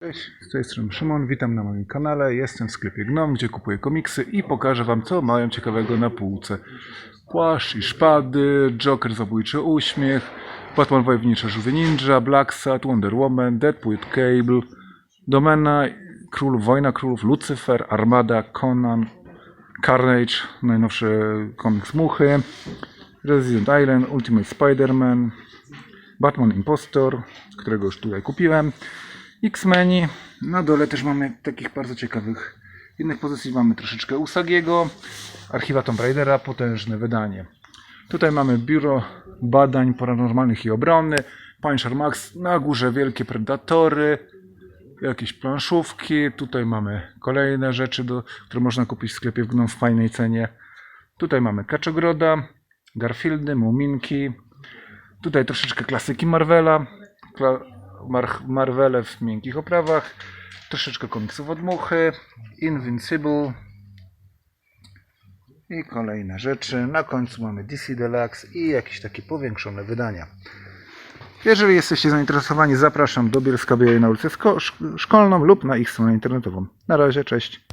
Cześć, z tej strony Szymon, witam na moim kanale. Jestem w sklepie Gnom, gdzie kupuję komiksy i pokażę Wam, co mają ciekawego na półce. Płaszcz i szpady, Joker Zabójczy Uśmiech, Batman Wojownicze Żółwie Ninja, Black Sad, Wonder Woman, Deadpool Cable, Domena, Król, Wojna Królów, Lucifer, Armada, Conan, Carnage, najnowszy komiks Muchy, Resident Island, Ultimate Spider-Man, Batman Impostor, którego już tutaj kupiłem. X-Meni. Na dole też mamy takich bardzo ciekawych. Innych pozycji mamy troszeczkę Usagiego. Archiwa Tomb Raidera, potężne wydanie. Tutaj mamy Biuro Badań Paranormalnych i Obrony. Punisher Max. Na górze wielkie Predatory. Jakieś planszówki. Tutaj mamy kolejne rzeczy, do, które można kupić w sklepie w Gnom w fajnej cenie. Tutaj mamy Kaczogroda, Garfieldy, Muminki. Tutaj troszeczkę klasyki Marvela. Mar- Marvele w miękkich oprawach. Troszeczkę komiksów od muchy. Invincible. I kolejne rzeczy. Na końcu mamy DC Deluxe i jakieś takie powiększone wydania. Jeżeli jesteście zainteresowani, zapraszam do Bielska Białej na ulicę Szko- Szkolną lub na ich stronę internetową. Na razie, cześć.